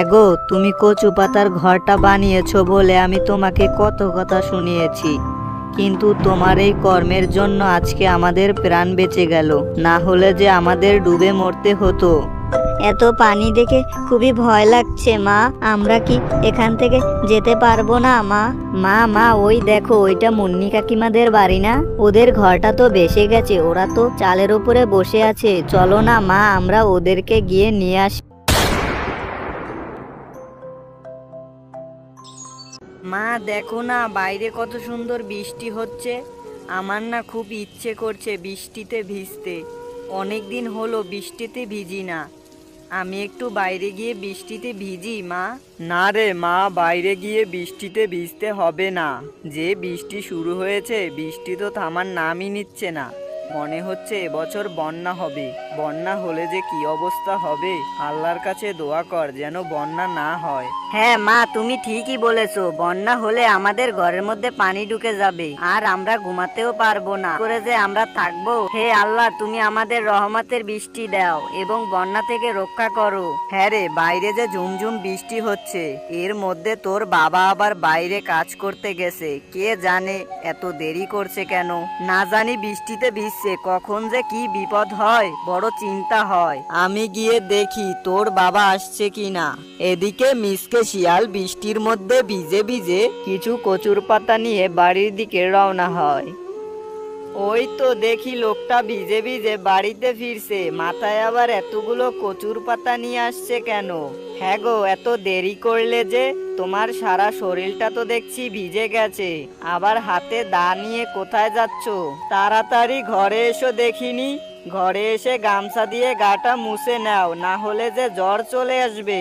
এগো তুমি কচু পাতার ঘরটা বানিয়েছো বলে আমি তোমাকে কত কথা শুনিয়েছি। কিন্তু তোমার এই কর্মের জন্য আজকে আমাদের প্রাণ বেঁচে গেল। না হলে যে আমাদের ডুবে মরতে হতো। এত পানি দেখে খুবই ভয় লাগছে মা। আমরা কি এখান থেকে যেতে পারব না মা? মা মা ওই দেখো ওইটা মুন্নি কাকিমাদের বাড়ি না? ওদের ঘরটা তো বেসে গেছে ওরা তো চালের উপরে বসে আছে। চলো না মা আমরা ওদেরকে গিয়ে নিয়ে আসি মা, দেখো না, বাইরে কত সুন্দর বৃষ্টি হচ্ছে। আমার না খুব ইচ্ছে করছে বৃষ্টিতে ভিজতে। অনেক দিন হলো বৃষ্টিতে ভিজি না। আমি একটু বাইরে গিয়ে বৃষ্টিতে ভিজি, মা। না রে মা, বাইরে গিয়ে বৃষ্টিতে ভিজতে হবে না। যে বৃষ্টি শুরু হয়েছে, বৃষ্টি তো থামার নামই নিচ্ছে না। মনে হচ্ছে এবছর বন্যা হবে। বন্যা হলে যে কি অবস্থা হবে, আল্লাহর কাছে দোয়া কর যেন বন্যা না হয়। হ্যাঁ মা, তুমি ঠিকই বলেছ। বন্যা হলে আমাদের ঘরের মধ্যে পানি ঢুকে যাবে, আর আমরা ঘুমাতেও পারব না। করে যে আমরা থাকব, হে আল্লাহ, তুমি আমাদের রহমতের বৃষ্টি দাও এবং বন্যা থেকে রক্ষা করো। হ্যাঁ রে, বাইরে যে ঝুমঝুম বৃষ্টি হচ্ছে, এর মধ্যে তোর বাবা আবার বাইরে কাজ করতে গেছে। কে জানে এত দেরি করছে কেন? না জানি বৃষ্টিতে ভিজছে, কখন যে কি বিপদ হয়, বড় চিন্তা হয়। আমি গিয়ে দেখি তোর বাবা আসছে কিনা। এদিকে মিসকে শিয়াল বৃষ্টির মধ্যে ভিজে ভিজে কিছু কচুর পাতা নিয়ে বাড়ির দিকে রওনা হয়। ওই তো দেখি লোকটা ভিজে ভিজে বাড়িতে ফিরছে, মাথায় আবার এতগুলো কচুর পাতা নিয়ে আসছে কেন? হ্যাঁ গো, এত দেরি করলে যে তোমার সারা শরীরটা তো দেখছি ভিজে গেছে, আবার হাতে দা নিয়ে কোথায় যাচ্ছ? তাড়াতাড়ি ঘরে এসো দেখিনি, ঘরে এসে গামছা দিয়ে গাটা মুছে নাও, না হলে যে জ্বর চলে আসবে।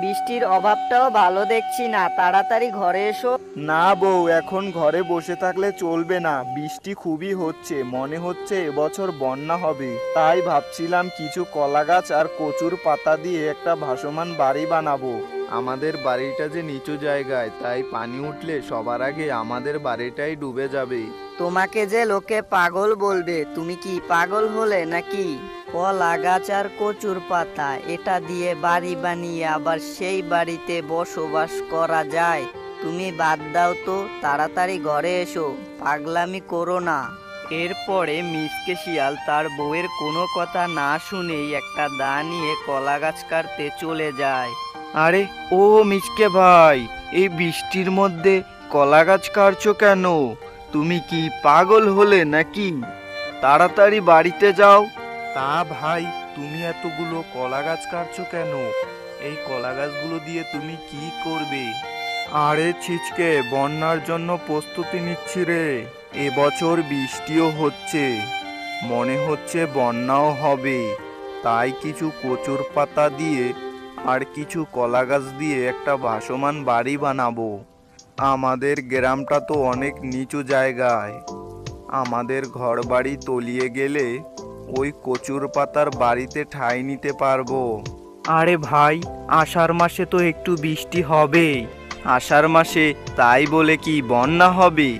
বৃষ্টির অভাবটাও ভালো দেখছি না। তাড়াতাড়ি ঘরে এসো। না বউ এখন ঘরে বসে থাকলে চলবে না। বৃষ্টি খুবই হচ্ছে মনে হচ্ছে এবছর বন্যা হবে। তাই ভাবছিলাম কিছু কলা গাছ আর কচুর পাতা দিয়ে একটা ভাসমান বাড়ি বানাবো। আমাদের বাড়িটা যে নিচু জায়গায় তাই পানি উঠলে সবার আগে আমাদের বাড়িটাই ডুবে যাবে। তোমাকে যে লোকে পাগল বলবে তুমি কি পাগল হলে নাকি? কলা গাছ আর কচুর পাতা এটা দিয়ে বাড়ি বানিয়ে আবার সেই বাড়িতে বসবাস করা যায়। তুমি বাদ দাও তো তাড়াতাড়ি ঘরে এসো পাগলামি করো না। এরপরে মিসকে শিয়াল তার বউয়ের কোনো কথা না শুনেই একটা দা নিয়ে কলা গাছ কাটতে চলে যায়। আরে ও মিসকে ভাই এই বৃষ্টির মধ্যে কলা গাছ কাটছো কেন? তুমি কি পাগল হলে নাকি? তাড়াতাড়ি বাড়িতে যাও। তা ভাই, তুমি এতগুলো কলা গাছ কাটছো কেন? এই কলা গাছগুলো দিয়ে তুমি কি করবে? আরে ছিচকে, বন্যার জন্য প্রস্তুতি নিচ্ছি রে। এবছর বৃষ্টিও হচ্ছে। মনে হচ্ছে বন্যাও হবে। তাই কিছু কচুর পাতা দিয়ে আর কিছু কলা গাছ দিয়ে একটা ভাসমান বাড়ি বানাবো। আমাদের গ্রামটা তো অনেক নিচু জায়গায়। আমাদের ঘর বাড়ি তলিয়ে গেলে ওই কচুর পাতার বাড়িতে ঠাঁই নিতে পারব। আরে ভাই আষাঢ় মাসে তো একটু বৃষ্টি হবেই। আষাঢ় মাসে তাই বলে কি বন্যা হবে?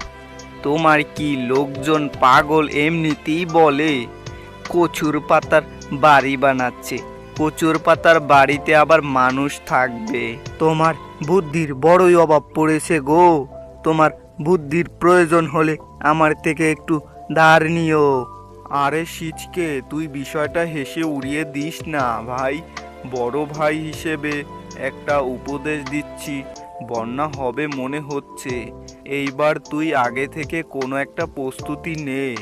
তোমার কি লোকজন পাগল এমনিতেই বলে? কচুর পাতার বাড়ি বানাচ্ছে কচুর পাতার বাড়িতে আবার মানুষ থাকবে। তোমার বুদ্ধির বড়ই অভাব পড়েছে গো। তোমার বুদ্ধির প্রয়োজন হলে আমার থেকে একটু ধার নিও। আরে সিচকে, তুই বিষয়টা হেসে উড়িয়ে দিস না, ভাই। বড় ভাই হিসেবে একটা উপদেশ দিচ্ছি। বন্যা হবে মনে হচ্ছে। এইবার তুই আগে থেকে কোনো একটা প্রস্তুতি নে।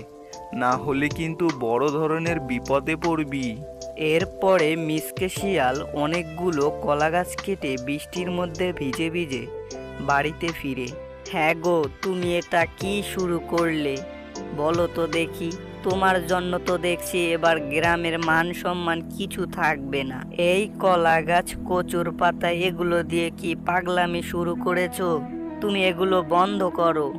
না হলে কিন্তু বড় ধরনের বিপদে পড়বি। এরপরে মিসকে শিয়াল অনেকগুলো কলা গাছ কেটে বৃষ্টির মধ্যে ভিজে ভিজে বাড়িতে ফিরে। হ্যাঁ গো, তুমি এটা কি শুরু করলে? বলো তো দেখি। তোমার জন্য তো দেখছি এবার গ্রামের মান সম্মান কিছু থাকবে না। এই কলা গাছ কচুর পাতা, এগুলো দিয়ে কি পাগলামি শুরু করেছ? তুমি এগুলো বন্ধ করো।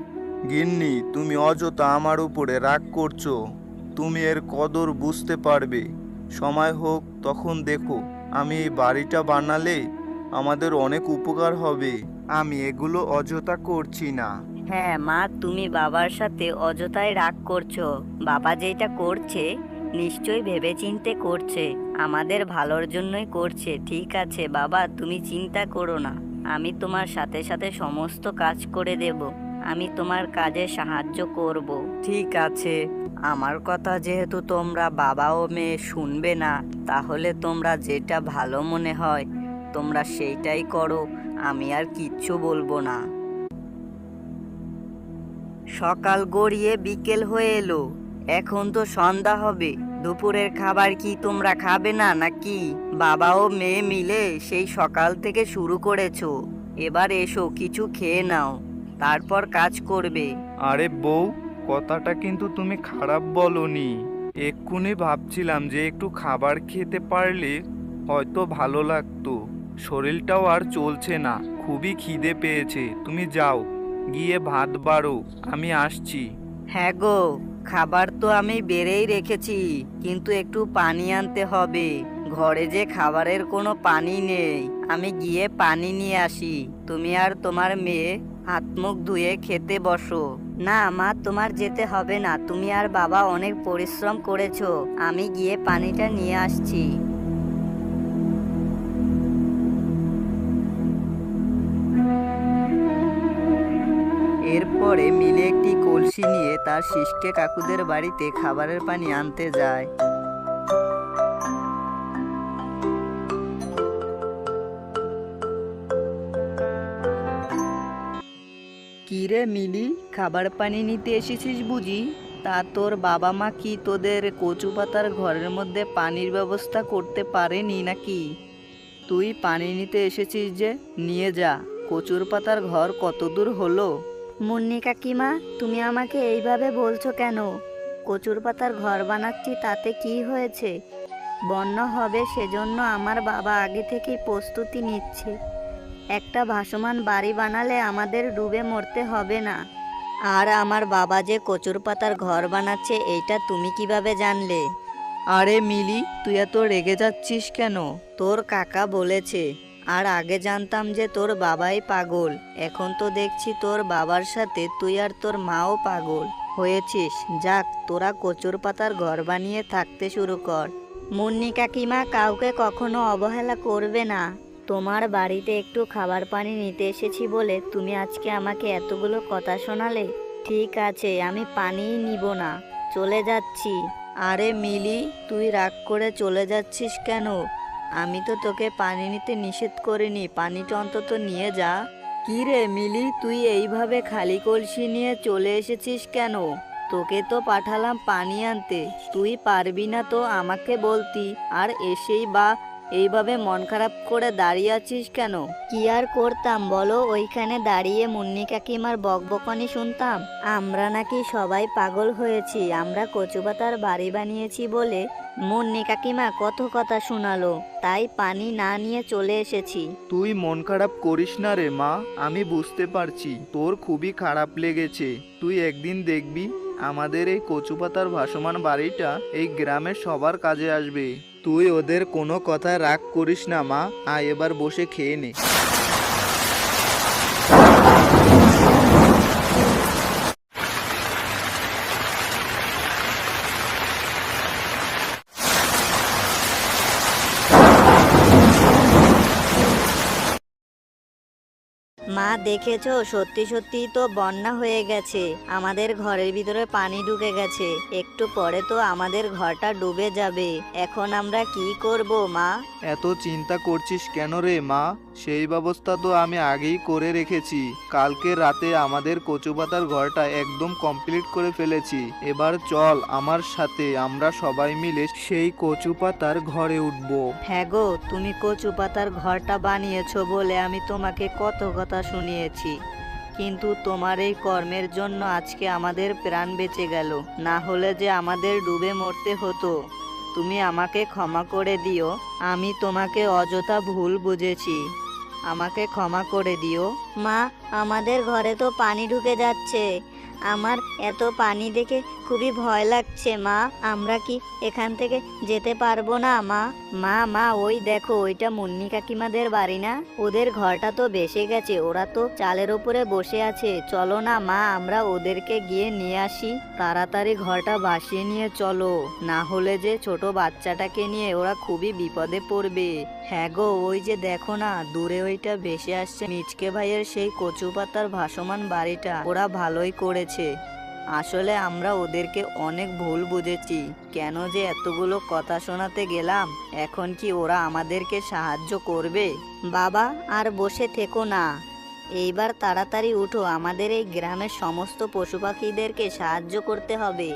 গিন্নি, তুমি অযথা আমার উপরে রাগ করছ। তুমি এর কদর বুঝতে পারবে। সময় হোক, তখন দেখো। আমি এই বাড়িটা বানালে আমাদের অনেক উপকার হবে। আমি এগুলো অযথা করছি না। হ্যাঁ মা, তুমি বাবার সাথে অযথায় রাগ করছ। বাবা যেটা করছে, নিশ্চয়ই ভেবেচিন্তে করছে। আমাদের ভালোর জন্যই করছে, ঠিক আছে। বাবা, তুমি চিন্তা করো না। আমি তোমার সাথে সাথে সমস্ত কাজ করে দেব। আমি তোমার কাজে সাহায্য করব। ঠিক আছে। আমার কথা যেহেতু তোমরা বাবা ও মেয়ে শুনবে না, তাহলে তোমরা যেটা ভালো মনে হয়, তোমরা সেইটাই করো। আমি আর কিচ্ছু বলব না। সকাল গড়িয়ে বিকেল হয়ে এলো। এখন তো সন্ধ্যা হবে। দুপুরের খাবার কি তোমরা খাবে না নাকি? বাবা ও মেয়ে মিলে সেই সকাল থেকে শুরু করেছ। এবার এসো, কিছু খেয়ে নাও। তারপর কাজ করবে। আরে বউ, কথাটা কিন্তু তুমি খারাপ বলনি। এক্ষুনি ভাবছিলাম যে একটু খাবার খেতে পারলে হয়তো ভালো লাগতো। শরীরটাও আর চলছে না। খুবই খিদে পেয়েছে। তুমি যাও। গিয়ে ভাত বাড়ো, আমি আসছি। হ্যাঁ গো, খাবার তো আমি বেড়েই রেখেছি, কিন্তু একটু পানি আনতে হবে। ঘরে যে খাবারের কোনো পানি নেই, আমি গিয়ে পানি নিয়ে আসি। তুমি আর তোমার মেয়ে হাত মুখ ধুয়ে খেতে বসো। না মা, তোমার যেতে হবে না, তুমি আর বাবা অনেক পরিশ্রম করেছ, আমি গিয়ে পানিটা নিয়ে আসছি। এরপরে মিলে একটি কলসি নিয়ে তার শিষ্কে কাকুদের বাড়িতে খাবারের পানি আনতে যায়। কিরে মিলি, খাবার পানি নিতে এসেছিস বুঝি? তা তোর বাবা মা কি তোদের কচু পাতার ঘরের মধ্যে পানির ব্যবস্থা করতে পারেনি নাকি? তুই পানি নিতে এসেছিস যে, নিয়ে যা। কচুর পাতার ঘর কত দূর হলো? মুন্নি কাকিমা তুমি আমাকে এইভাবে বলছো কেন? কচুর পাতার ঘর বানাচ্ছি তাতে কি হয়েছে? বন্যা হবে সেজন্য আমার বাবা আগে থেকেই প্রস্তুতি নিচ্ছে। একটা ভাসমান বাড়ি বানালে আমাদের ডুবে মরতে হবে না। আর আমার বাবা যে কচুর পাতার ঘর বানাচ্ছে এইটা তুমি কীভাবে জানলে? আরে মিলি তুই এত রেগে যাচ্ছিস কেন? তোর কাকা বলেছে আর আগে জানতাম যে তোর বাবাই পাগল। এখন তো দেখছি তোর বাবার সাথে তুই আর তোর মাও পাগল। হয়েছিস, যাক, তোরা কচুর পাতার ঘর বানিয়ে থাকতে শুরু কর। মুন্নি কাকিমা কাউকে কখনো অবহেলা করবে না। তোমার বাড়িতে একটু খাবার পানি নিতে এসেছি বলে তুমি আজকে আমাকে এতগুলো কথা শোনালে? ঠিক আছে, আমি পানিই নিব না। চলে যাচ্ছি। আরে মিলি, তুই রাগ করে চলে যাচ্ছিস কেন? আমি তো তোকে পানি নিতে নিষেধ করিনি, পানিটা অন্তত নিয়ে যা। কি রে মিলি, তুই এইভাবে খালি কলসি নিয়ে চলে এসেছিস কেন? তোকে তো পাঠালাম পানি আনতে। তুই পারবি না তো আমাকে বলতি, আর এসেই বা এইভাবে মন খারাপ করে দাঁড়িয়ে আছিস কেন? কি আর করতাম বলো? ওইখানে দাঁড়িয়ে মুন্নি কাকিমার বকবকানি শুনতাম। আমরা নাকি সবাই পাগল হয়েছি, আমরা কচুপাতার বাড়ি বানিয়েছি বলে মুন্নি কাকিমা কত কথা শোনালো। তাই পানি না নিয়ে চলে এসেছি। তুই মন খারাপ করিস না রে মা, আমি বুঝতে পারছি, তোর খুবই খারাপ লেগেছে। তুই একদিন দেখবি, আমাদের এই কচুপাতার ভাসমান বাড়িটা এই গ্রামের সবার কাজে আসবে। তুই ওদের কোনো কথা রাগ করিস না মা। আয় এবার বসে খেয়ে নে। মা দেখেছ? সত্যি সত্যি তো বন্যা হয়ে গেছে। আমাদের ঘরের ভিতরে পানি ঢুকে গেছে। একটু পরে তো আমাদের ঘরটা ডুবে যাবে। এখন আমরা কি করব মা? এত চিন্তা করছিস কেন রে মা? সেই ব্যবস্থা তো আমি আগেই করে রেখেছি। কালকে রাতে আমাদের কচুপাতার ঘরটা একদম কমপ্লিট করে ফেলেছি। এবার চল আমার সাথে আমরা সবাই মিলে সেই কচুপাতার ঘরে উঠবো। হ্যাঁ গো তুমি কচু পাতার ঘরটা বানিয়েছো বলে আমি তোমাকে কত কথা শুনিয়েছি। কিন্তু তোমার এই কর্মের জন্য আজকে আমাদের প্রাণ বেঁচে গেল। না হলে যে আমাদের ডুবে মরতে হতো। তুমি আমাকে ক্ষমা করে দিও। আমি তোমাকে অযথা ভুল বুঝেছি। আমাকে ক্ষমা করে দিও। মা, আমাদের ঘরে তো পানি ঢুকে যাচ্ছে। আমার এত পানি দেখে খুবই ভয় লাগছে, মা। আমরা কি এখান থেকে যেতে পারব না, মা? মা মা, ওই দেখো, ওইটা মুন্নি কাকিমাদের বাড়ি না? ওদের ঘরটা তো বেসে গেছে, ওরা তো চালের উপরে বসে আছে। চলো না, মা, আমরা ওদেরকে গিয়ে নিয়ে আসি। তাড়াতাড়ি ঘরটা ভাসিয়ে নিয়ে চলো। না হলে যে ছোট বাচ্চাটাকে নিয়ে ওরা খুবই বিপদে পড়বে। হ্যাঁ গো, ওই যে দেখো না, দূরে ওইটা ভেসে আসছে মিচকে ভাইয়ের সেই কচু পাতার ভাসমান বাড়িটা। ওরা ভালোই করেছে আসলে আমরা ওদেরকে অনেক ভুল বুঝেছি। কেন যে এতগুলো কথা শোনাতে গেলাম, এখন কি ওরা আমাদেরকে সাহায্য করবে? বাবা, আর বসে থেকো না। এইবার তাড়াতাড়ি উঠো, আমাদের এই গ্রামের সমস্ত পশু পাখিদেরকে সাহায্য করতে হবে।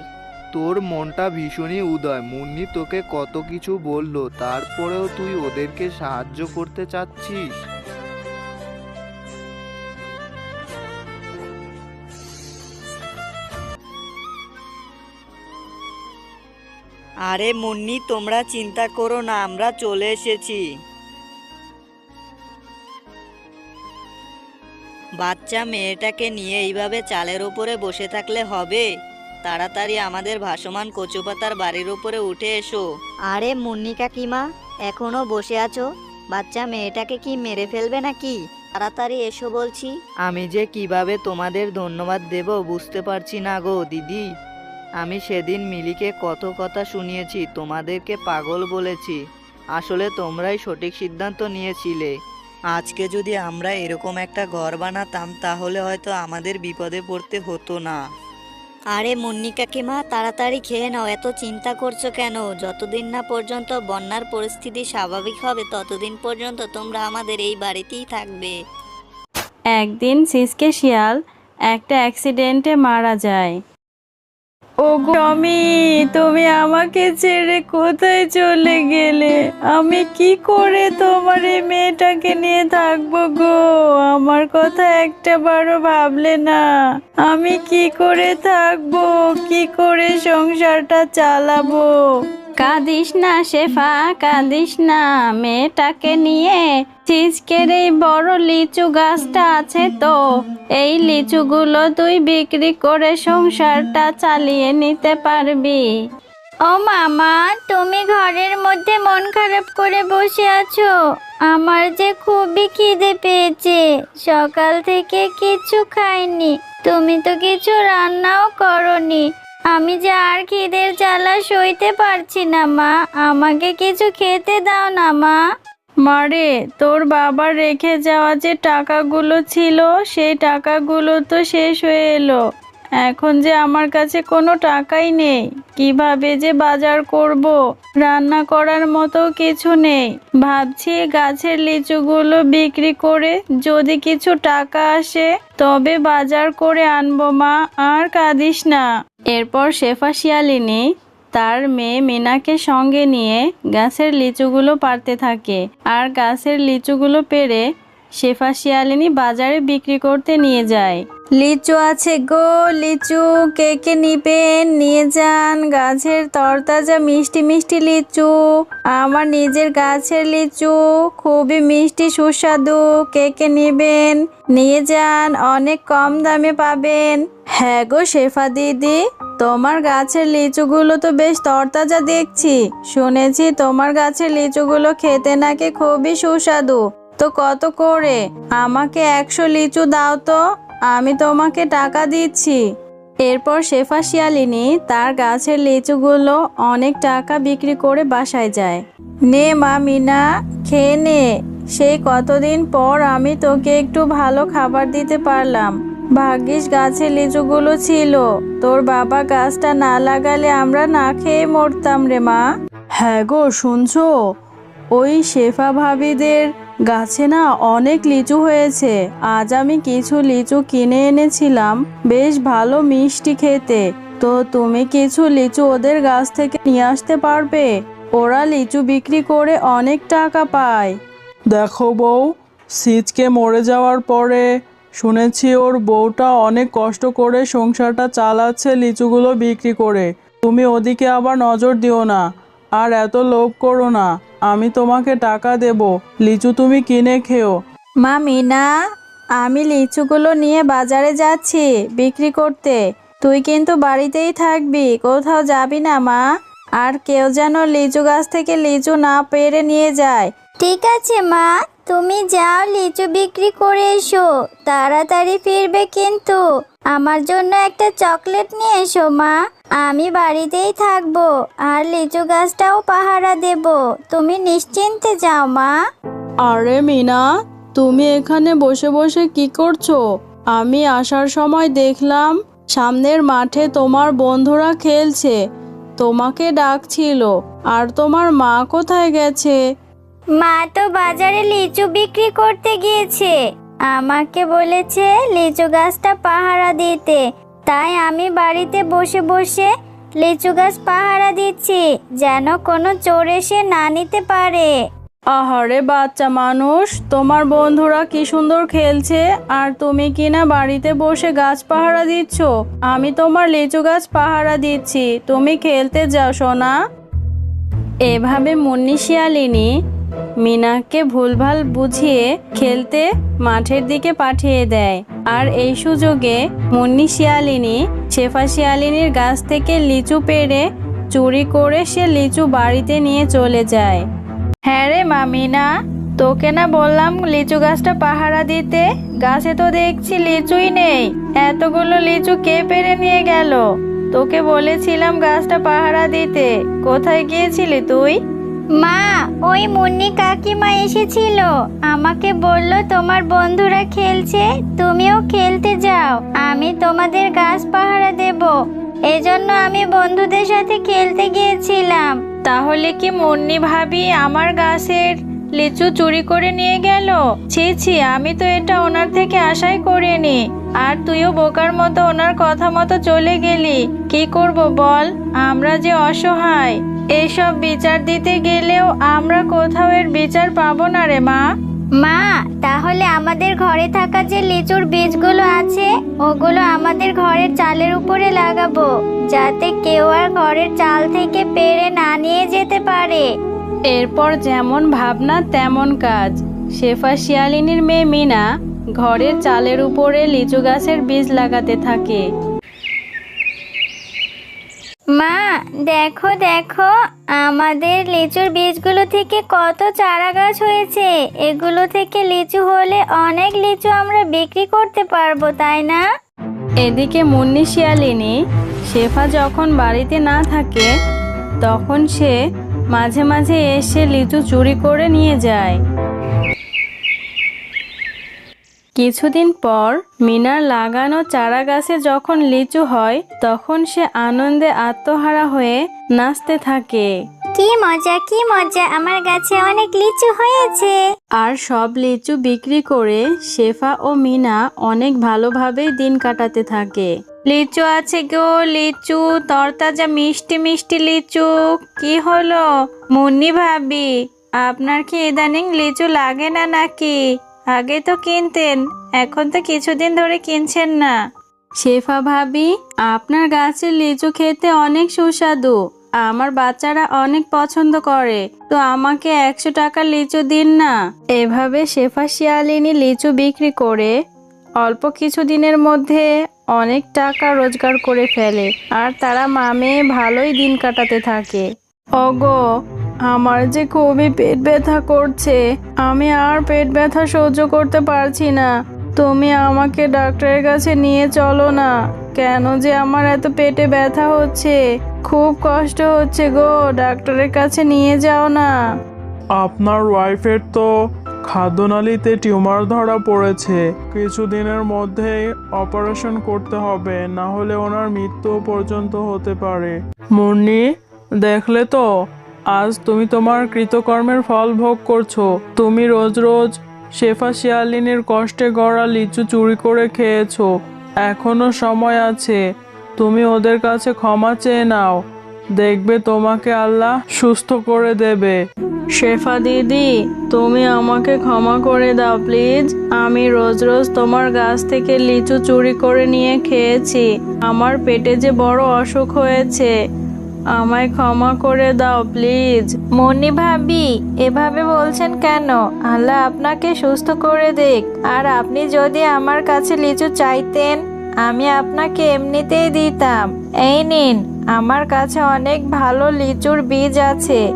তোর মনটা ভীষণই উদয়। মুন্নি তোকে কত কিছু বলল, তারপরেও তুই ওদেরকে সাহায্য করতে চাচ্ছিস? আরে মুন্নি তোমরা চিন্তা করো না আমরা চলে এসেছি। বাচ্চা মেয়েটাকে নিয়ে এইভাবে চালের ওপরে বসে থাকলে হবে? তাড়াতাড়ি আমাদের ভাসমান কচুপাতার বাড়ির উপরে উঠে এসো। আরে মুন্নি কাকিমা এখনও বসে আছো? বাচ্চা মেয়েটাকে কি মেরে ফেলবে নাকি? তাড়াতাড়ি এসো বলছি। আমি যে কীভাবে তোমাদের ধন্যবাদ দেব বুঝতে পারছি না গো দিদি। আমি সেদিন মিলিকে কত কথা শুনিয়েছি তোমাদেরকে পাগল বলেছি। আসলে তোমরাই সঠিক সিদ্ধান্ত নিয়েছিলে। আজকে যদি আমরা এরকম একটা ঘর বানাতাম তাহলে হয়তো আমাদের বিপদে পড়তে হতো না। আরে মুন্নি কাকিমা তাড়াতাড়ি খেয়ে নাও এত চিন্তা করছ কেন? যতদিন না পর্যন্ত বন্যার পরিস্থিতি স্বাভাবিক হবে ততদিন পর্যন্ত তোমরা আমাদের এই বাড়িতেই থাকবে। একদিন সিসকে শিয়াল একটা অ্যাক্সিডেন্টে মারা যায়। ও আমি, তুমি আমাকে ছেড়ে কোথায় চলে গেলে? আমি কি করে তোমার এই মেয়েটাকে নিয়ে থাকব গো? আমার কথা একটা বারো ভাবলে না। আমি কি করে থাকব? কি করে সংসারটা চালাবো? কাঁদিস না শেফা কাঁদিস না। মেয়েটাকে নিয়ে চিজকের এই বড় লিচু গাছটা আছে তো। এই লিচুগুলো তুই বিক্রি করে সংসারটা চালিয়ে নিতে পারবি। ও মামা, তুমি ঘরের মধ্যে মন খারাপ করে বসে আছো। আমার যে খুবই খিদে পেয়েছে। সকাল থেকে কিছু খাইনি। তুমি তো কিছু রান্নাও করনি। আমি যে আর খিদের জ্বালা সইতে পারছি না, মা। আমাকে কিছু খেতে দাও না, মা। মারে তোর বাবা রেখে যাওয়া যে টাকাগুলো ছিল, সেই টাকাগুলো তো শেষ হয়ে এলো। এখন যে আমার কাছে কোনো টাকাই নেই, কীভাবে যে বাজার করব? রান্না করার মতো কিছু নেই। ভাবছি গাছের লিচুগুলো বিক্রি করে যদি কিছু টাকা আসে, তবে বাজার করে আনব মা, আর কাঁদিস না। এরপর শেফা শিয়ালিনী তার মেয়ে মিনাকে সঙ্গে নিয়ে গাছের লিচুগুলো পারতে থাকে, আর গাছের লিচুগুলো পেরে শেফা শিয়ালিনী বাজারে বিক্রি করতে নিয়ে যায়। লিচু আছে গো, লিচু। কে কে নিবেন? নিয়ে যান। গাছের তরতাজা মিষ্টি মিষ্টি লিচু। আমার নিজের গাছের লিচু। খুবই মিষ্টি, সুস্বাদু। কে কে নিবেন? নিয়ে যান। অনেক কম দামে পাবেন। হ্যাঁ গো শেফা দিদি, তোমার গাছের লিচুগুলো তো বেশ তরতাজা দেখছি। শুনেছি তোমার গাছের লিচুগুলো খেতে নাকি খুবই সুস্বাদু। তো কত করে? আমাকে একশো লিচু দাও তো। আমি তোমাকে টাকা দিচ্ছি। এরপর শেফা শিয়ালিনী তার গাছের লিচুগুলো অনেক টাকা বিক্রি করে বাসায় যায়। নে মা মিনা, খেয়ে নে। সেই কতদিন পর আমি তোকে একটু ভালো খাবার দিতে পারলাম। ভাগ্যিস গাছের লিচুগুলো ছিল। তোর বাবা গাছটা না লাগালে আমরা না খেয়ে মরতাম রে মা। হ্যাঁ গো, শুনছো? ওই শেফা ভাবিদের গাছে না অনেক লিচু হয়েছে। আজ আমি কিছু লিচু কিনে এনেছিলাম। বেশ ভালো মিষ্টি খেতে। তো তুমি কিছু লিচু ওদের গাছ থেকে নিয়ে আসতে পারবে? ওরা লিচু বিক্রি করে অনেক টাকা পায়। দেখো বউ, সিজকে মরে যাওয়ার পরে শুনেছি ওর বউটা অনেক কষ্ট করে সংসারটা চালাচ্ছে লিচুগুলো বিক্রি করে। তুমি ওদিকে আবার নজর দিও না। আর এত লোভ করো না। আমি তোমাকে টাকা দেব। লিচু তুমি কিনে খেও। মা মিনা আমি লিচুগুলো নিয়ে বাজারে যাচ্ছি বিক্রি করতে। তুই কিন্তু বাড়িতেই থাকবি কোথাও যাবি না মা। আর কেউ যেন লিচু গাছ থেকে লিচু না পেরে নিয়ে যায়। ঠিক আছে মা তুমি যাও লিচু বিক্রি করে এসো। তাড়াতাড়ি ফিরবে কিন্তু। আমার জন্য একটা চকলেট নিয়ে এসো মা। আমি বাড়িতেই থাকব আর লিচু গাছটাও পাহারা দেব। তুমি নিশ্চিন্তে যাও মা। আরে মিনা তুমি এখানে বসে বসে কি করছ? আমি আসার সময় দেখলাম সামনের মাঠে তোমার বন্ধুরা খেলছে। তোমাকে ডাকছিল আর তোমার মা কোথায় গেছে? মা তো বাজারে লিচু বিক্রি করতে গিয়েছে। আমাকে বলেছে লিচু গাছটা পাহারা দিতে। তাই আমি বাড়িতে বসে বসে লিচু গাছ পাহারা দিচ্ছি, যেন কোনো চোর এসে না নিতে পারে। আহারে বাচ্চা মানুষ, তোমার বন্ধুরা কি সুন্দর খেলছে? আর তুমি কিনা বাড়িতে বসে গাছ পাহারা দিচ্ছ? আমি তোমার লিচু গাছ পাহারা দিচ্ছি, তুমি খেলতে যাও সোনা। এভাবে মুন্নি শিয়ালিনী মিনাকে ভুলভাল বুঝিয়ে খেলতে মাঠের দিকে পাঠিয়ে দেয়। আর এই সুযোগে মুন্নি শিয়ালিনী, শেফা শিয়ালিনীর গাছ থেকে লিচু পেড়ে চুরি করে সে লিচু বাড়িতে নিয়ে চলে যায়। হ্যাঁ রে মামিনা তোকে না বললাম লিচু গাছটা পাহারা দিতে? গাছে তো দেখছি লিচুই নেই। এতগুলো লিচু কে পেরে নিয়ে গেল? তোকে বলেছিলাম গাছটা পাহারা দিতে। কোথায় গিয়েছিলি তুই? মা, ওই মুন্নি কাকিমা এসেছিল। আমাকে বলল, তোমার বন্ধুরা খেলছে, তুমিও খেলতে যাও। আমি তোমাদের গাছ পাহারা দেব। এজন্য আমি বন্ধুদের সাথে খেলতে গিয়েছিলাম। তাহলে কি মুন্নি ভাবি আমার গাছের লিচু চুরি করে নিয়ে গেল? ছি ছি, আমি তো এটা ওনার থেকে আশাই করিনি। আর তুইও বোকার মতো ওনার কথা মতো চলে গেলি। কি করব বল? আমরা যে অসহায়। এইসব বিচার দিতে গেলেও আমরা কোথাও এর বিচার পাবো না রে মা। মা তাহলে আমাদের ঘরে থাকা যে লিচুর বীজগুলো আছে ওগুলো আমাদের ঘরের চালের উপরে লাগাবো যাতে কেউ আর ঘরের চাল থেকে পেরে না নিয়ে যেতে পারে। এরপর যেমন ভাবনা তেমন কাজ। শেফা শিয়ালিনীর মেয়ে মিনা ঘরের চালের উপরে লিচু গাছের বীজ লাগাতে থাকে মা দেখো দেখো, আমাদের লিচুর বীজগুলো থেকে কত চারা গাছ হয়েছে। এগুলো থেকে লিচু হলে অনেক লিচু আমরা বিক্রি করতে পারব, তাই না? এদিকে মুন্নি শিয়ালিনী শেফা যখন বাড়িতে না থাকে, তখন সে মাঝে মাঝে এসে লিচু চুরি করে নিয়ে যায়। কিছুদিন পর মিনার লাগানো চারা গাছে যখন লিচু হয় তখন সে আনন্দে আত্মহারা হয়ে নাচতে থাকে। কি মজা কি মজা আমার গাছে অনেক লিচু হয়েছে। আর সব লিচু বিক্রি করে শেফা ও মিনা অনেক ভালোভাবেই দিন কাটাতে থাকে। লিচু আছে গো লিচু তরতাজা মিষ্টি মিষ্টি লিচু কি হলো? মুন্নি ভাবি আপনার কি ইদানিং লিচু লাগে না নাকি? আগে তো কিনতেন, এখন তো কিছুদিন ধরে কিনছেন না। শেফা ভাবি, আপনার গাছের লিচু খেতে অনেক সুস্বাদু। আমার বাচ্চারা অনেক পছন্দ করে, তো আমাকে একশো টাকা লিচু দিন না। এভাবে শেফা শিয়ালিনী লিচু বিক্রি করে অল্প কিছু দিনের মধ্যে অনেক টাকা রোজগার করে ফেলে, আর তারা মামে ভালোই দিন কাটাতে থাকে। ওগো আমার যে খুবই পেট ব্যথা করছে আমি আর পেট ব্যথা সহ্য করতে পারছি না। তুমি আমাকে ডাক্তারের কাছে নিয়ে চলো না। কেন যে আমার এত পেটে ব্যথা হচ্ছে? খুব কষ্ট হচ্ছে গো ডাক্তারের কাছে নিয়ে যাও না। আপনার ওয়াইফের তো খাদ্যনালীতে টিউমার ধরা পড়েছে। কিছুদিনের মধ্যেই অপারেশন করতে হবে না হলে ওনার মৃত্যু পর্যন্ত হতে পারে। মুন্নি দেখলে তো? আজ তুমি তোমার কৃতকর্মের ফল ভোগ করছ। তুমি রোজ রোজ শেফা শিয়ালিনীর কষ্টে গড়া লিচু চুরি করে খেয়েছো। এখনও সময় আছে। তুমি ওদের কাছে ক্ষমা চেয়ে নাও। দেখবে তোমাকে আল্লাহ সুস্থ করে দেবে। শেফা দিদি, তুমি আমাকে ক্ষমা করে দাও, প্লিজ। আমি রোজ রোজ তোমার গাছ থেকে লিচু চুরি করে নিয়ে খেয়েছি। আমার পেটে যে বড় অসুখ হয়েছে। আমায় ক্ষমা করে দাও, প্লিজ। মনি ভাবি, এভাবে বলছেন কেন? আল্লাহ আপনাকে সুস্থ করে দেখ আর আপনি যদি আমার কাছে লিচু চাইতেন, আমি আপনাকে এমনিতেই দিতাম। এই নিন, আমার কাছে অনেক ভালো লিচুর বীজ আছে।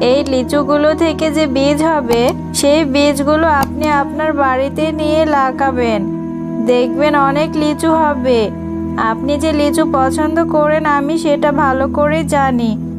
এই লিচুগুলো থেকে যে বীজ হবে, সেই বীজগুলো আপনি আপনার বাড়িতে নিয়ে লাগাবেন। দেখবেন অনেক লিচু হবে। আপনি যে লিচু পছন্দ করেন আমি সেটা ভালো করে জানি।